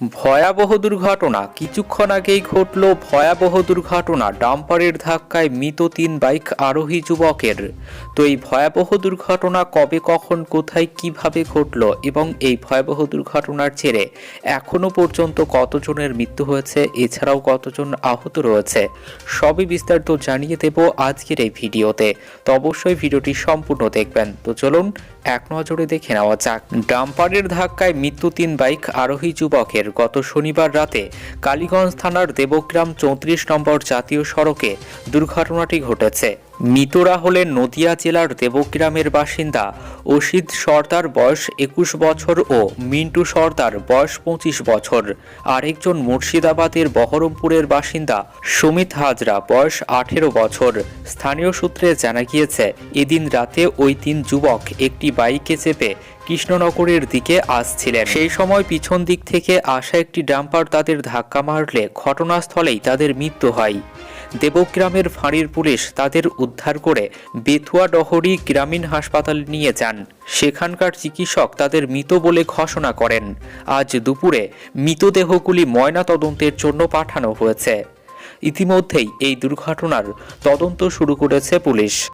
ভয়াবহ দুর্ঘটনা। কিছুক্ষণ আগেই ঘটল ভয়াবহ দুর্ঘটনা। ডাম্পারের ধাক্কায় মৃত তিন বাইক আরোহী যুবকের। তো এই ভয়াবহ দুর্ঘটনা কবে, কখন, কোথায়, কীভাবে ঘটল এবং এই ভয়াবহ দুর্ঘটনার জেরে এখনও পর্যন্ত কতজনের মৃত্যু হয়েছে, এছাড়াও কতজন আহত রয়েছে, সবই বিস্তারিত জানিয়ে দেব আজকের এই ভিডিওতে। তো অবশ্যই ভিডিওটি সম্পূর্ণ দেখবেন। তো চলুন, এক নজরে দেখে নেওয়া যাক। ডাম্পারের ধাক্কায় মৃত্যু তিন বাইক আরোহী যুবকের। গত শনিবার রাতে কালীগঞ্জ থানার দেবগ্রাম চৌত্রিশ নম্বর জাতীয় সড়কে দুর্ঘটনাটি ঘটেছে। মৃতরা হলেন নদিয়া জেলার দেবগ্রামের বাসিন্দা অসিত সর্দার, বয়স একুশ বছর, ও মিন্টু সর্দার, বয়স পঁচিশ বছর। আরেকজন মুর্শিদাবাদের বহরমপুরের বাসিন্দা সুমিত হাজরা, বয়স আঠেরো বছর। স্থানীয় সূত্রে জানা গিয়েছে, এদিন রাতে ওই তিন যুবক একটি বাইকে চেপে কৃষ্ণনগরের দিকে আসছিলেন। সেই সময় পিছন দিক থেকে আসা একটি ডাম্পার তাদের ধাক্কা মারলে ঘটনাস্থলেই তাদের মৃত্যু হয়। দেবগ্রামের ফাঁড়ির পুলিশ তাদের উদ্ধার করে বেথুয়া ডহরি গ্রামীণ হাসপাতালে নিয়ে যান। সেখানকার চিকিৎসক তাদের মৃত বলে ঘোষণা করেন। আজ দুপুরে মৃতদেহগুলি ময়না তদন্তের জন্য পাঠানো হয়েছে। ইতিমধ্যেই এই দুর্ঘটনার তদন্ত শুরু করেছে পুলিশ।